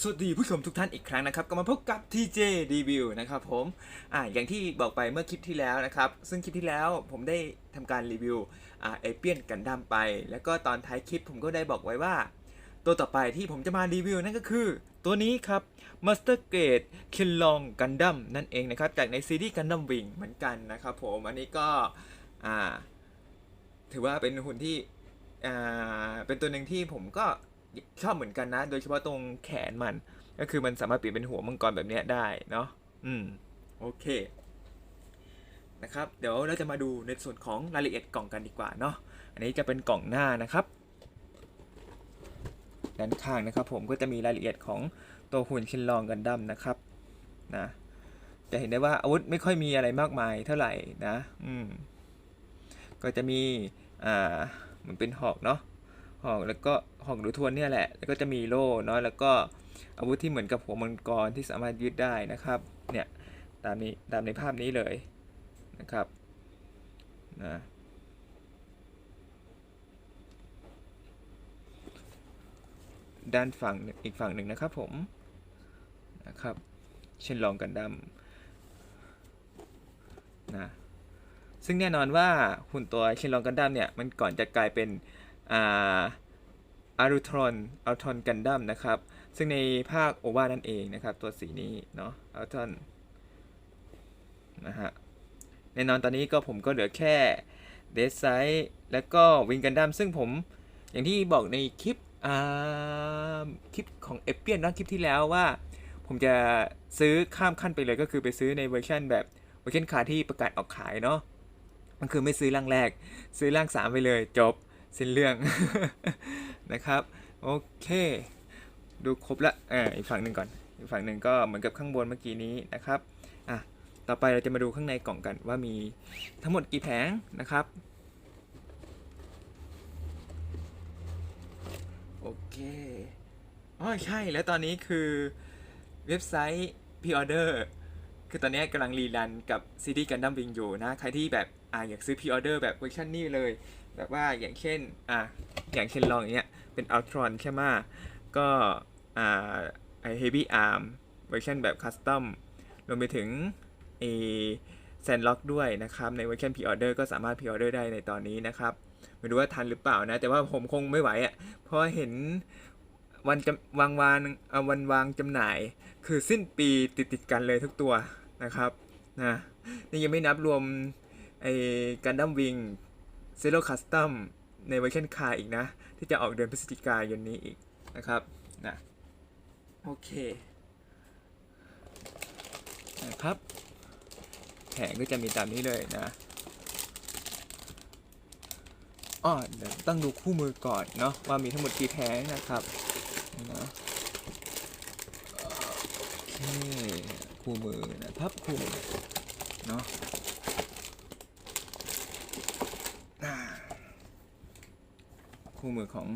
สวัสดีผู้ชมทุกท่านอีกครั้งนะครับก็มาพบกับ TJ Review นะครับผมอ่าอย่างที่บอกไปเมื่อคลิปที่แล้วนะครับ ซึ่งคลิปที่แล้วผมได้ทำการรีวิวอ่าเอเปียนกันดั้มไป แล้วก็ตอนท้ายคลิปผมก็ได้บอกไว้ว่า ตัวต่อไปที่ผมจะมารีวิวนั่นก็คือ ตัวนี้ครับ Master Grade k i n l o n g Gundam นั่นเองนะครับ จากในซีรีส์ Gundam Wing เหมือนกันนะครับผมอันนี้ก็อ่าถือว่าเป็นหุ่นที่อ่าเป็นตัวหนึ่งที่ผมก็ ชอบเหมือนกันนะ โดยเฉพาะตรงแขนมัน ก็คือมันสามารถเปลี่ยนเป็นหัวมังกรแบบนี้ได้เนาะอืมโอเคนะครับเดี๋ยวเราจะมาดูในส่วนของรายละเอียดกล่องกันดีกว่าเนาะอันนี้จะเป็นกล่องหน้านะครับ ด้านข้างนะครับ ผมก็จะมีรายละเอียดของตัวหุ่นชินลองกันดั้มนะครับนะจะเห็นได้ว่าอาวุธไม่ค่อยมีอะไรมากมายเท่าไหร่นะ อืม ก็จะมี อ่าเหมันเป็นหอกเนาะ หอกแล้วก็หอกหรือทวนเนี่ยแหละ แล้วก็จะมีโล่เนาะแล้วก็อาวุธที่เหมือนกับหัวมังกรที่สามารถยืดได้นะครับเนี่ยตามนี้ตามในภาพนี้เลยนะครับนะด้านฝั่งอีกฝั่งหนึ่งนะครับผมนะครับเช่นลองกันดั้มนะซึ่งแน่นอนว่าหุ่นตัวเชนลองกันดั้มเนี่ยมันก่อนจะกลายเป็น อารูทรอนอัลทรอนกันดั้มนะครับ ซึ่งในภาคโอวานั่นเองนะครับ ตัวสีนี้เนาะอัลทรอนนะฮะแน่นอนตอนนี้ก็ผมก็เหลือแค่เดซไซส์แล้วก็วิงกันดั้มซึ่งผมอย่างที่บอกในคลิปอ่าคลิปของเอเปียนนะคลิปที่แล้วว่า ผมจะซื้อข้ามขั้นไปเลยก็คือไปซื้อในเวอร์ชันแบบเวอร์ชันคาที่ประกาศออกขายเนาะมันคือไม่ซื้อร่างแรก ซื้อร่างสามไปเลยจบ สิ้นเรื่องนะครับโอเค ดูครบละเอออีกฝั่งหนึ่งก่อนอีกฝั่งหนึ่งก็เหมือนกับข้างบนเมื่อกี้นี้นะครับอะต่อไปเราจะมาดูข้างในกล่องกันว่ามีทั้งหมดกี่แผงนะครับโอเคอ๋อใช่แล้วตอนนี้คือเว็บไซต์ Pre-order คือตอนนี้กำลังรีรันกับซีรีส์กันดั้มวิงอยู่นะ ใครที่แบบอ่าอยากซื้อ Pre-order แบบเวอร์ชันนี้เลย แบบว่าอย่างเช่นอะอย่างเช่นลองอย่างเงี้ยเป็น Ultron ใช่ไหมก็อ่าไอ Heavy Arm เวอร์ชันแบบคัสตอมรวมไปถึงเอแซนล็อกด้วยนะครับ ในเวอร์ชัน Pre-order ก็สามารถ Pre-order ได้ในตอนนี้นะครับ ไม่รู้ว่าทันหรือเปล่านะ แต่ว่าผมคงไม่ไหวอะ่ะ เพราะเห็นวันจำวางวางวันวางจำหน่าย คือสิ้นปีติดติดกันเลยทุกตัวนะครับนะนี่ยังไม่นับรวมไอ้กันดั้มวิง เซโ o คัสต o มในเวอร์ชันคาอีกนะ ที่จะออกเดือนพฤศจิกายนนี้อีกนะครับนะโอเคนะครับแผงก็จะมีตามนี้เลยนะอ๋อเดี๋ยวต้องดูคู่มือก่อนเนาะว่ามีทั้งหมดกี่แผงนะครับนะโอเคคู่มือนะครับคู่มือเนาะอ่า คู่มือของ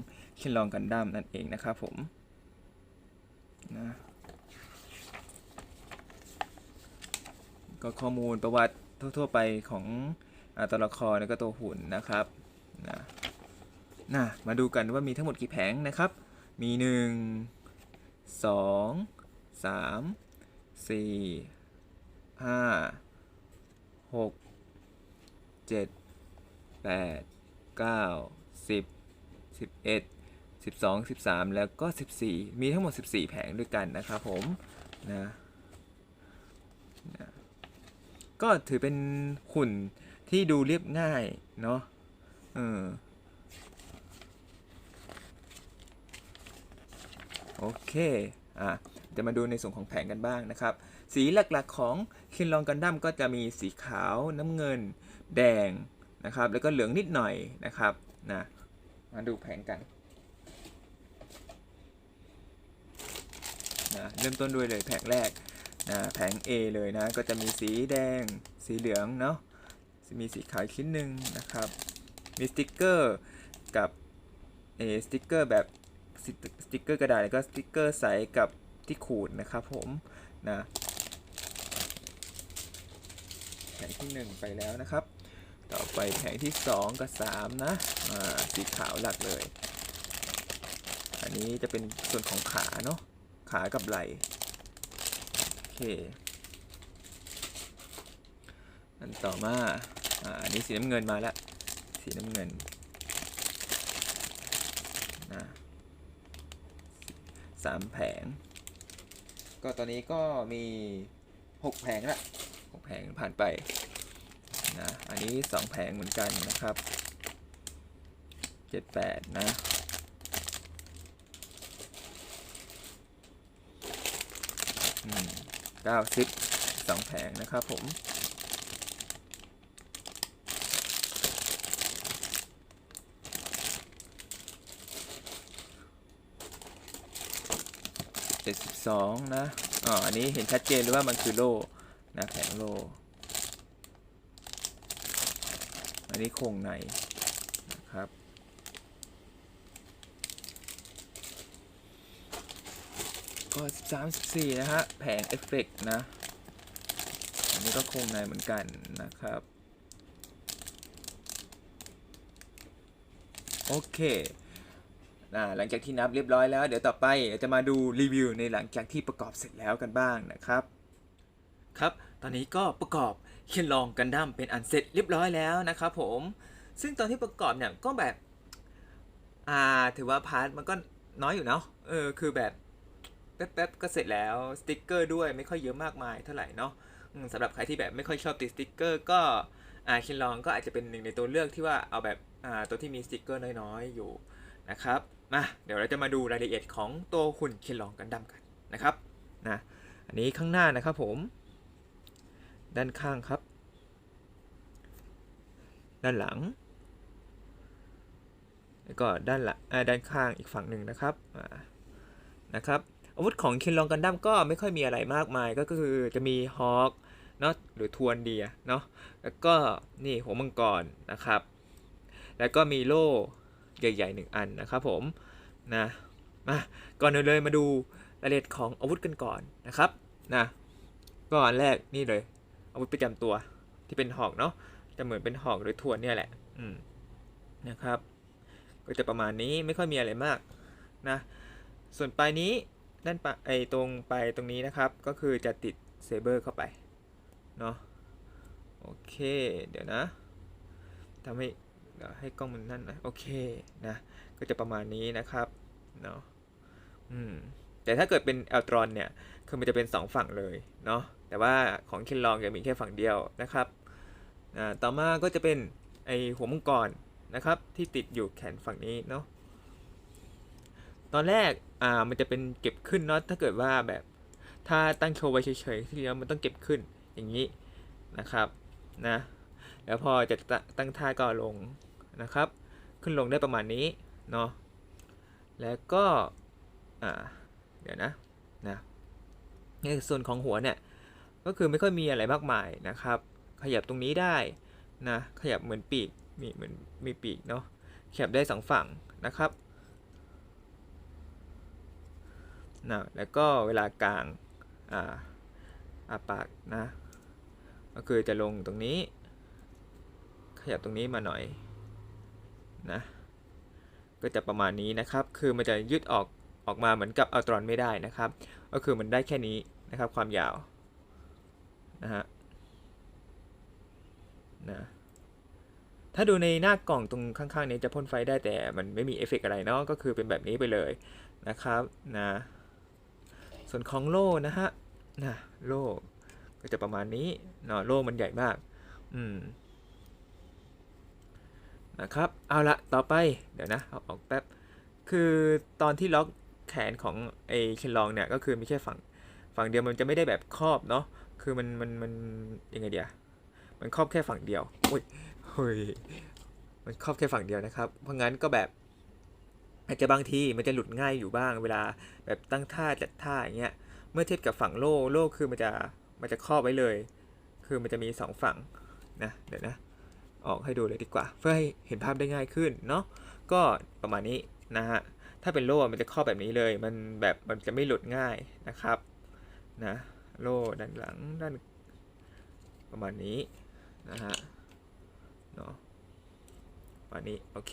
ชินลองกันดั้มนั่นเองนะครับผมนะก็ข้อมูลประวัติทั่วๆไปของอตัวละครแล้วก็ตัวหุ่นนะครับนะนะมาดูกันว่ามีทั้งหมดกี่แผงนะครับ มี 1 2 3 4 5 6 7 8 9 10 11 12 13 แล้วก็ 14 มีทั้งหมด 14 แผงด้วยกันนะครับผมนะนะก็ถือเป็นหุ่นที่ดูเรียบง่ายเนาะเออโอเค อะจะมาดูในส่วนของแผงกันบ้างนะครับ สีหลักๆของคินลองกันดั้มก็จะมีสีขาวน้ำเงิน แดงนะครับ แล้วก็เหลืองนิดหน่อยนะครับนะ มาดูแผงกันนะเริ่มต้นด้วยเลยแผงแรกนะแผง A เลยนะ ก็จะมีสีแดง สีเหลืองเนาะมีสีขาวชิ้นหนึ่งนะครับ มีสติกเกอร์กับเอสติกเกอร์แบบสติสติกเกอร์กระดาษแล้วก็สติกเกอร์ใสกับที่ขูดนะครับผมนะแผงที่ 1 ไปแล้วนะครับ ต่อไปแผงที่ 2 กับ 3 นะอ่าสีขาวหลักเลย อันนี้จะเป็นส่วนของขาเนาะขากับไหล่โอเคอันต่อมาอ่าอันนี้สีน้ำเงินมาแล้วสีน้ำเงินนะสามแผง ก็ตอนนี้ก็มีหกแผงละหกแผงผ่านไป นะอันนี้สองแผงเหมือนกันนะครับเจ็ดแปดนะเก้าสิบสองแผงนะครับผมเจ็ดสิบสองนะอ๋ออันนี้เห็นชัดเจนเลยว่ามันคือโล่นะแผงโล่ อันนี้โครงในนะครับก็34นะฮะแผงเอฟเฟกต์นะ อันนี้ก็โครงในเหมือนกันนะครับ โอเคอ่าหลังจากที่นับเรียบร้อยแล้ว เดี๋ยวต่อไปจะมาดูรีวิวในหลังจากที่ประกอบเสร็จแล้วกันบ้างนะครับ ครับ ตอนนี้ก็ประกอบเคียนลองกันดั้มเป็นอันเสร็จเรียบร้อยแล้วนะครับผม ซึ่งตอนที่ประกอบเนี่ยก็แบบ อ่า ถือว่าพาร์ทมันก็น้อยอยู่เนาะ เออ คือแบบแป๊บๆก็เสร็จแล้ว สติกเกอร์ด้วยไม่ค่อยเยอะมากมายเท่าไหร่เนาะสำหรับใครที่แบบไม่ค่อยชอบติดสติกเกอร์ก็อ่าคินลองก็อาจจะเป็นหนึ่งในตัวเลือกที่ว่าเอาแบบอ่าตัวที่มีสติกเกอร์น้อยๆอยู่นะครับ มาเดี๋ยวเราจะมาดูรายละเอียดของตัวหุ่นคินลองกันดั้มกันนะครับ นะ อันนี้ข้างหน้านะครับผม ด้านข้างครับ ด้านหลัง แล้วก็ด้านหลังด้านข้างอีกฝั่งหนึ่งนะครับนะครับ อาวุธของคินลองกันดั้มก็ไม่ค่อยมีอะไรมากมายก็คือจะมีฮอคเนาะหรือทวนเดียเนาะแล้วก็นี่หัวมังกรนะครับ แล้วก็มีโล่ใหญ่ๆหนึ่งอันนะครับผมนะมาก่อนเลยมาดูรายละเอียดของอาวุธกันก่อนนะครับนะก็อันแรกนี่เลย อาวุธประจำตัวที่เป็นหอกเนาะจะเหมือนเป็นหอกหรือทวนเนี่ยแหละอืมนะครับ ก็จะประมาณนี้ไม่ค่อยมีอะไรมากนะส่วนปลายนี้ด้านปะไอตรงไปตรงนี้นะครับ ก็คือจะติดเซเบอร์เข้าไปเนาะโอเคเดี๋ยวนะทำให้เดี๋ยวให้กล้องมันนั่นนะโอเคนะก็จะประมาณนี้นะครับเนาะอืมแต่ถ้าเกิดเป็นเอลตรอนเนี่ยคือมันจะเป็น 2 ฝั่งเลยเนาะ แต่ว่าของคินลองจะมีแค่ฝั่งเดียวนะครับอ่าต่อมาก็จะเป็นไอหัวมังกรนะครับที่ติดอยู่แขนฝั่งนี้เนาะตอนแรกอ่ามันจะเป็นเก็บขึ้นเนาะถ้าเกิดว่าแบบถ้าตั้งโชว์ไว้เฉยๆที่แล้วมันต้องเก็บขึ้นอย่างนี้นะครับนะแล้วพอจะตตั้งท่าก็ลงนะครับ ขึ้นลงได้ประมาณนี้เนาะแล้วก็อ่าเดี๋ยวนะนะในส่วนของหัวเนี่ย ก็คือไม่ค่อยมีอะไรมากมายนะครับ ขยับตรงนี้ได้นะขยับเหมือนปีกมีเหมือนมีปีกเนาะขยับได้สองฝั่งนะครับนะแล้วก็เวลากลางอ่าอาปากนะก็คือจะลงตรงนี้ ขยับตรงนี้มาหน่อยนะก็จะประมาณนี้นะครับ คือมันจะยืดออกออกมาเหมือนกับอัลตรอนไม่ได้นะครับ ก็คือมันได้แค่นี้นะครับความยาว นะฮะนะถ้าดูในหน้ากล่องตรงข้างๆนี้จะพ่นไฟได้แต่มันไม่มีเอฟเฟกต์อะไรเนาะก็คือเป็นแบบนี้ไปเลยนะครับนะส่วนของโล่นะฮะนะโล่ก็จะประมาณนี้เนาะโล่มันใหญ่มาก อืมนะครับเอาละต่อไปเดี๋ยวนะเอาออกแป๊บคือตอนที่ล็อกแขนของไอ้เคนลองเนี่ยก็คือมีแค่ฝั่งฝั่งเดียวมันจะไม่ได้แบบครอบเนาะ คือมันมันมันยังไงเดียมันครอบแค่ฝั่งเดียวอุ้ยเฮ้ยมันครอบแค่ฝั่งเดียวนะครับ เพราะงั้นก็แบบอาจจะบางทีมันจะหลุดง่ายอยู่บ้าง เวลาแบบตั้งท่าจัดท่าอย่างเงี้ย เมื่อเทียบกับฝั่งโล่โล่คือมันจะมันจะครอบไว้เลย คือมันจะมีสองฝั่งนะเดี๋ยวนะ ออกให้ดูเลยดีกว่า เพื่อให้เห็นภาพได้ง่ายขึ้นเนาะ ก็ประมาณนี้นะฮะ ถ้าเป็นโล่มันจะครอบแบบนี้เลย มันแบบมันจะไม่หลุดง่ายนะครับ นะ โล่ด้านหลังด้านประมาณนี้นะฮะเนาะประมาณนี้โอเค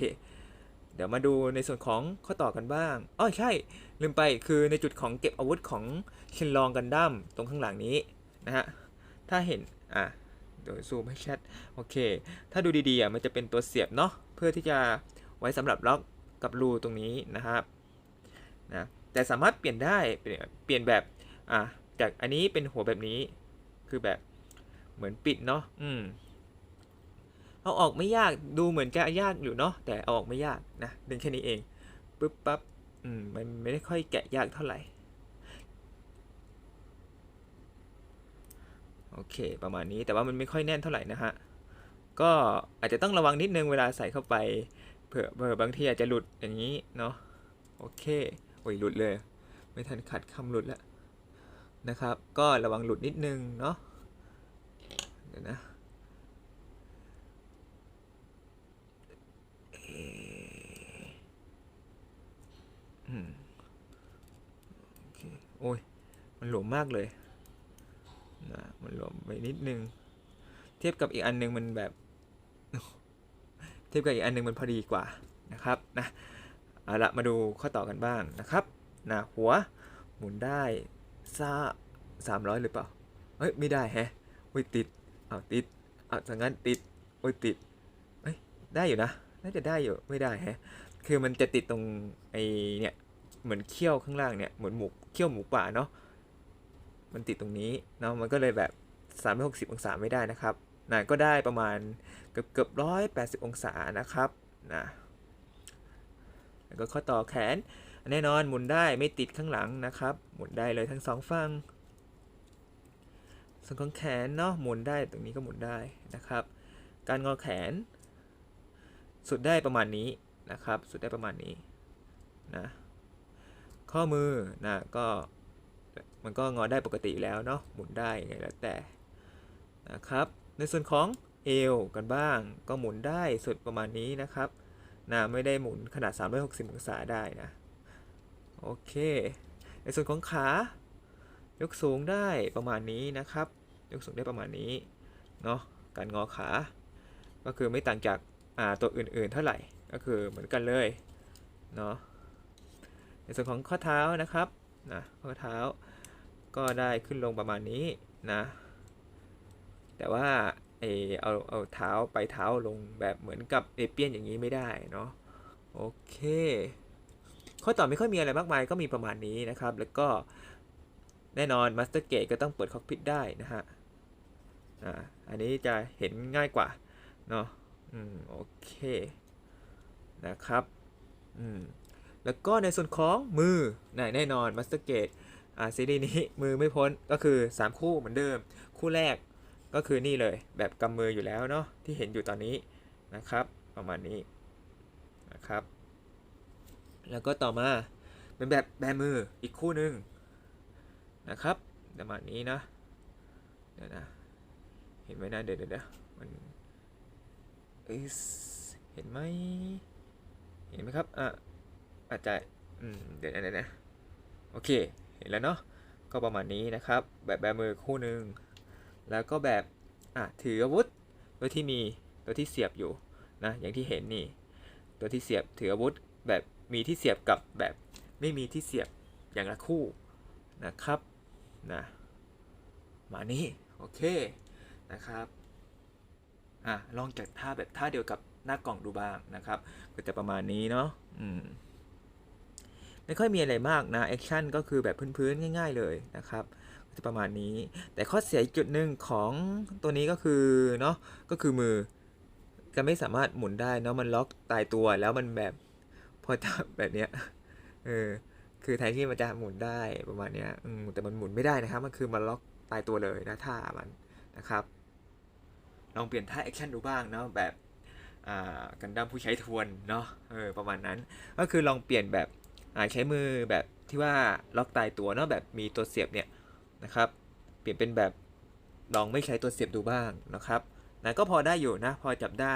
เดี๋ยวมาดูในส่วนของข้อต่อกันบ้างอ๋อใช่ ลืมไปคือในจุดของเก็บอาวุธของเคนลองกันดั้มตรงข้างหลังนี้นะฮะถ้าเห็นอะเดี๋ยวซูมให้ชัดโอเค ถ้าดูดีๆอะมันจะเป็นตัวเสียบเนาะเพื่อที่จะไว้สำหรับล็อกกับรูตรงนี้นะครับนะแต่สามารถเปลี่ยนได้เปลี่ยนแบบอะ จากอันนี้เป็นหัวแบบนี้ คือแบบเหมือนปิดเนาะอืม เอาออกไม่ยากดูเหมือนจะยากอยู่เนาะแต่เอาออกไม่ยากนะดึงแค่นี้เองปึ๊บปั๊บอืมมันไม่ได้ค่อยแกะยากเท่าไหร่โอเค ประมาณนี้แต่ว่ามันไม่ค่อยแน่นเท่าไหร่นะฮะ ก็อาจจะต้องระวังนิดนึงเวลาใส่เข้าไปเผื่อเผื่อบางทีอาจจะหลุดอย่างนี้เนาะโอเคโอ้ยหลุดเลย ไม่ทันขัดคำหลุดแล้ว นะครับ ก็ระวังหลุดนิดนึงเนาะเดี๋ยวนะอ่ออืมโอเคโอ้ย มันหลวมมากเลยนะมันหลวมไปนิดนึง เทียบกับอีกอันนึงมันแบบ เทียบกับอีกอันนึงมันพอดีกว่านะครับนะเอาละมาดูข้อต่อกันบ้างนะครับนะหัวหมุนได้ ซาสามร้อยหรือเปล่าเฮ้ยไม่ได้แฮะโอ้ยติดเอาติดเอาสังงั้นติดโอ้ยติดเฮ้ยได้อยู่นะ น่าจะได้อยู่ไม่ได้แฮะ คือมันจะติดตรงไอเนี่ยเหมือนเขี้ยวข้างล่างเนี่ยเหมือนหมูเขี้ยวหมูป่าเนาะ มันติดตรงนี้เนาะมันก็เลยแบบ360องศาไม่ได้นะครับนะก็ได้ประมาณเกือบเกือบร้อยแปดสิบองศานะครับนะแล้วก็ข้อต่อแขน แน่นอนหมุนได้ไม่ติดข้างหลังนะครับ หมุนได้เลยทั้งสองฝั่งส่วนของแขนเนาะหมุนได้ตรงนี้ก็หมุนได้นะครับ การงอแขน สุดได้ประมาณนี้นะครับ สุดได้ประมาณนี้นะข้อมือนะก็มันก็งอได้ปกติแล้วเนาะหมุนได้ยังไงแล้วแต่นะครับ ในส่วนของเอวกันบ้าง ก็หมุนได้สุดประมาณนี้นะครับนะไม่ได้หมุนขนาด 360 องศาได้นะ โอเค ในส่วนของขายกสูงได้ประมาณนี้นะครับ ยกสูงได้ประมาณนี้เนาะการงอขา ก็คือไม่ต่างจากาตัวอื่นๆเท่าไหร่ก็คือเหมือนกันเลยเนาะในส่วนของข้อเท้านะครับนะข้อเท้าก็ได้ขึ้นลงประมาณนี้นะ แต่ว่าเออเอาเอาเท้าไปเท้าลงแบบเหมือนกับเอเปียนอย่างนี้ไม่ได้เนาะโอเค ข้อต่อไม่ค่อยมีอะไรมากมายก็มีประมาณนี้นะครับ แล้วก็แน่นอนมาสเตอร์เกตก็ต้องเปิดคอกพิทได้นะฮะอ่าอันนี้จะเห็นง่ายกว่าเนาะอืมโอเคนะครับอืมแล้วก็ในส่วนของมือนะแน่นอนมาสเตอร์เกตอ่าซีรีส์นี้มือไม่พ้นก็คือ 3 คู่เหมือนเดิม คู่แรกก็คือนี่เลยแบบกำมืออยู่แล้วเนาะที่เห็นอยู่ตอนนี้นะครับ ประมาณนี้นะครับ แล้วก็ต่อมาเป็นแบบแบมืออีกคู่หนึ่งนะครับประมาณนี้นะเดี๋ยวนะเห็นไหมนะเดี๋ยวเดี๋ยวเดี๋ยวมันเอ๊ะเห็นไหมเห็นไหมครับอะอาจจะอืมเดี๋ยวนะเดี๋ยวนะโอเคเห็นแล้วเนาะก็ประมาณนี้นะครับ แบบแบมือคู่หนึ่งแล้วก็แบบอะถืออาวุธตัวที่มีตัวที่เสียบอยู่นะอย่างที่เห็นนี่ตัวที่เสียบถืออาวุธแบบ มีที่เสียบกับแบบไม่มีที่เสียบอย่างละคู่นะครับนะมานี้โอเคนะครับอะลองจัดท่าแบบท่าเดียวกับหน้ากล่องดูบ้างนะครับ ก็จะประมาณนี้เนาะอืมไม่ค่อยมีอะไรมากนะแอคชั่นก็คือแบบพื้นๆง่าย ๆเลยนะครับก็จะประมาณนี้ แต่ข้อเสียอีกจุดหนึ่งของตัวนี้ก็คือเนาะก็คือมือจะไม่สามารถหมุนได้เนาะมันล็อกตายตัวแล้วมันแบบ พอจับแบบเนี้ยเออคือแทนที่มันจะหมุนได้ประมาณเนี้ยอืมแต่มันหมุนไม่ได้นะครับ มันคือมันล็อกตายตัวเลยนะท่ามันนะครับลองเปลี่ยนท่าแอคชั่นดูบ้างเนาะแบบอ่ากันดั้มผู้ใช้ทวนเนาะเออประมาณนั้น ก็คือลองเปลี่ยนแบบอ่าใช้มือแบบที่ว่าล็อกตายตัวเนาะแบบมีตัวเสียบเนี่ยนะครับ เปลี่ยนเป็นแบบลองไม่ใช้ตัวเสียบดูบ้างนะครับนะก็พอได้อยู่นะ พอจับได้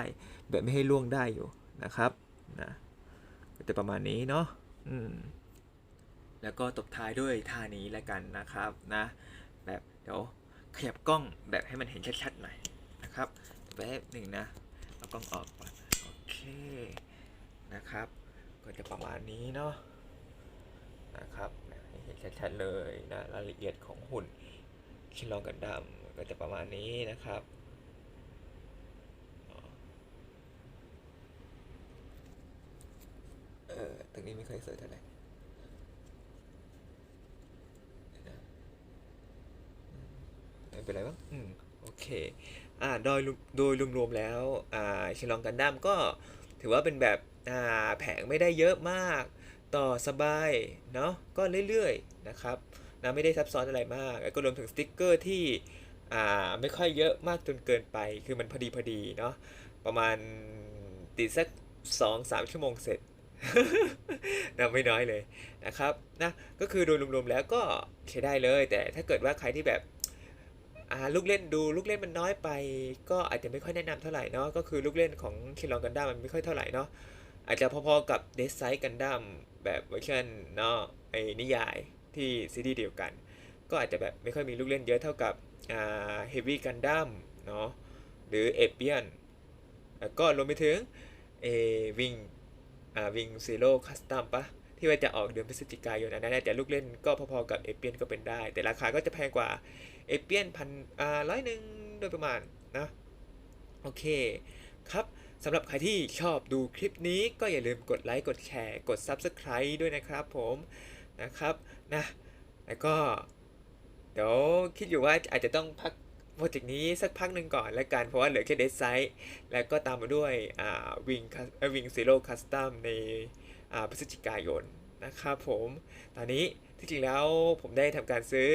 แบบไม่ให้ล่วงได้อยู่นะครับนะ จะประมาณนี้เนาะอืมแล้วก็ตบท้ายด้วยท่านี้แล้วกันนะครับนะ แบบเดี๋ยวขยับกล้องแบบให้มันเห็นชัดๆหน่อยนะครับแป๊บหนึ่งนะเอากล้องออกก่อนโอเคนะครับ ก็จะประมาณนี้เนาะนะครับให้เห็นชัดๆเลยนะรายละเอียดของหุ่นชิลองกันดั้มก็จะประมาณนี้นะครับ เออตรงนี้ไม่ค่อยสวยเท่าไหร่ไม่เป็นไรบ้างอืมโอเคอ่าโดยโดยรวมๆแล้วอ่าชิลองกันดั้มก็ถือว่าเป็นแบบอ่าแผงไม่ได้เยอะมาก ต่อสบายเนาะก็เรื่อยๆนะครับนะไม่ได้ซับซ้อนอะไรมาก แล้วก็รวมถึงสติกเกอร์ที่อ่าไม่ค่อยเยอะมากจนเกินไป คือมันพอดีพอดีเนาะประมาณติดสักสองสามชั่วโมงเสร็จ นะไม่น้อยเลยนะครับนะก็คือโดยรวมๆแล้วก็ใช้ได้เลย แต่ถ้าเกิดว่าใครที่แบบอ่าลูกเล่นดูลูกเล่นมันน้อยไป ก็อาจจะไม่ค่อยแนะนำเท่าไหร่เนาะก็คือลูกเล่นของคิลองกันดั้มมันไม่ค่อยเท่าไหร่เนาะอาจจะพอๆกับเดซไซกันดั้มแบบเวอร์ชันเนาะไอ้นิยายที่ซีรีส์เดียวกัน ก็อาจจะแบบไม่ค่อยมีลูกเล่นเยอะเท่ากับอ่าเฮฟวี่กันดั้มเนาะหรือเอเปียนแล้วก็รวมไปถึงเอวิง อ่าวิงซีโร่คัสตัมปะที่ว่าจะออกเดือนพฤศจิกายนอันนั้นนะแต่ลูกเล่นก็พอๆกับเอเปียนก็เป็นได้ แต่ราคาก็จะแพงกว่าเอเปียนพันอ่าร้อยหนึ่งโดยประมาณนะโอเคครับสำหรับใครที่ชอบดูคลิปนี้ก็อย่าลืมกดไลค์กดแชร์กด Subscribe ด้วยนะครับผมนะครับนะแล้วก็เดี๋ยวคิดอยู่ว่าอาจจะต้องพัก โปรเจกต์นี้สักพักหนึ่งก่อนแล้วกันเพราะว่าเหลือแค่เดซไซต์แล้วก็ตามมาด้วยวิงวิงซีโร่คัสตัมในพฤศจิกายนนะครับผม ตอนนี้ที่จริงแล้วผมได้ทำการซื้อ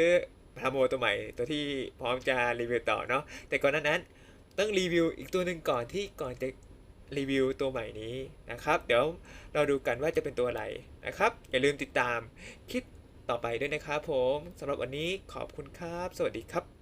พาโมตัวใหม่ตัวที่พร้อมจะรีวิวต่อเนาะแต่ก่อนนั้นต้องรีวิวอีกตัวหนึ่งก่อนที่ก่อนจะรีวิวตัวใหม่นี้นะครับ เดี๋ยวเราดูกันว่าจะเป็นตัวอะไรนะครับ อย่าลืมติดตามคลิปต่อไปด้วยนะครับผมสำหรับวันนี้ขอบคุณครับ สวัสดีครับ